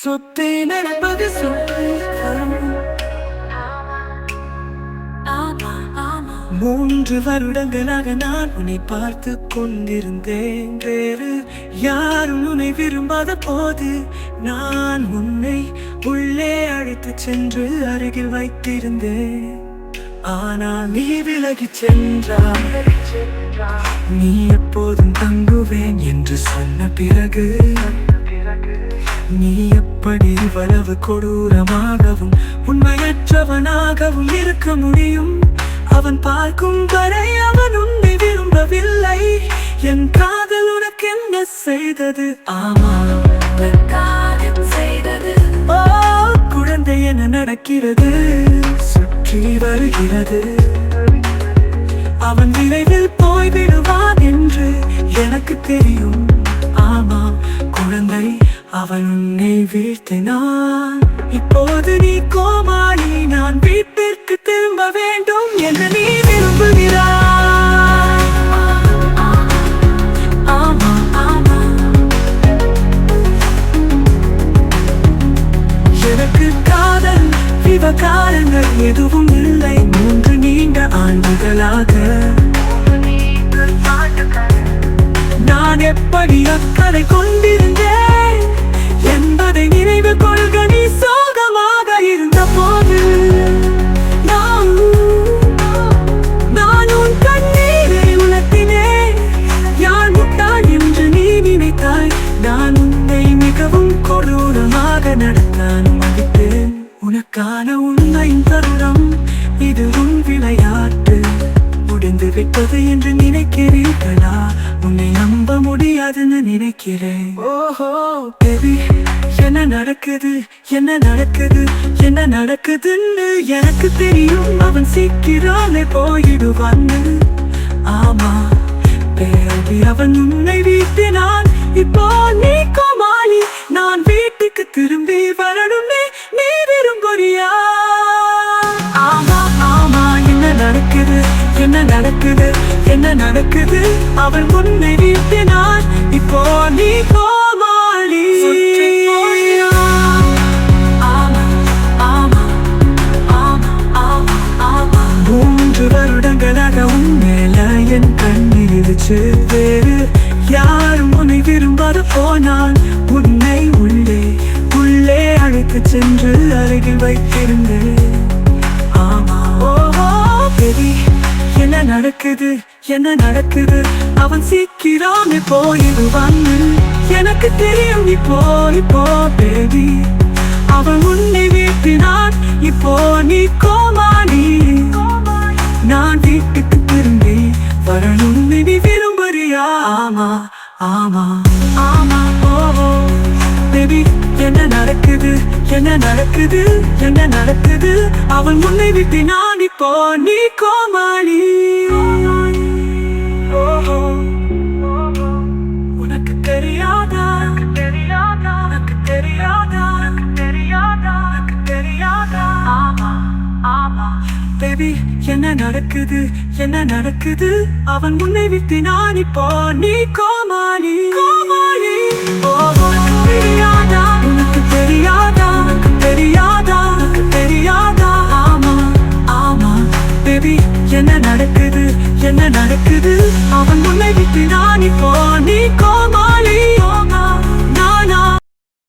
சுத்தி நடப்பது மூன்று வருடங்களாக நான் உன்னை பார்த்து கொண்டிருந்தேன். வேறு யாரும் உன்னை விரும்பாத போது நான் உன்னை உள்ளே அழைத்து சென்று அருகில் வைத்திருந்தேன். ஆனால் நீ விலகி சென்றாய். நீ எப்போதும் தங்குவேன் என்று சொன்ன பிறகு நீ எப்படி இவ்வளவு கொடூரமாகவும் உண்மையற்றவனாகவும் இருக்க முடியும்? அவன் பார்க்கும் வரை அவன் உன்னை விரும்பவில்லை. என் காதல் உனக்கு என்ன செய்தது? ஆமா. ஓ குழந்தை என்ன நடக்கிறது? சுற்றி வருகிறது. அவன் விரைவில் போய்விடுவான் என்று எனக்கு தெரியும். அவன் உன்னை வீழ்த்தினான். இப்போது நீ கோமாளி நான் வீட்டு உனக்கான உண்மையின் தருணம் இது உன் விளையாட்டு. முடிந்து விட்டது என்று நினைக்கிறீர்களா? உன்னை நம்ப முடியாதுன்னு நினைக்கிறேன். ஓஹோ. பேபி என்ன நடக்குது? என்ன நடக்குது? என்ன நடக்குதுன்னு எனக்கு தெரியும். அவன் சீக்கிரமே போயிடுவான்னு. ஆமா பேபி அவன் உன்னை வீட்டினான். இப்போ நீ நடக்குது. அவள் உன்னை வீட்டினான் இப்போ நீ கோமாளி. மூன்று வருடங்களாக உன் மேல என் கண்ணீர் இருச்சு நடக்குது? என்ன நடக்குது? அவன் சீக்கிரமே போயிடுவான்னு எனக்கு தெரியும். நீ போய் போ பேபி அவன் உன்னை வீட்டினான். இப்போ நீ கோமானி நான் வீட்டுக்கு திரும்பி வரணும் நீ விரும்புறியா? ஆமா ஆமா ஆமா. ஓ பேபி என்ன நடக்குது? என்ன நடக்குது? என்ன நடக்குது? அவன் முன்னை விட்டு நான் இப்போ நீ கோமா பேபி என்ன நடக்குது? என்ன நடக்குது? அவன் உன்னை விட்டு நான் இப்போ நீ கோமாளி. கோமாளி. தெரியாதா? உனக்கு தெரியாதா? உனக்கு தெரியாதா? உனக்கு தெரியாதா? ஆமா ஆமா. பேபி என்ன நடக்குது? என்ன நடக்குது? அவன் உன்னை விட்டு நான் இப்போ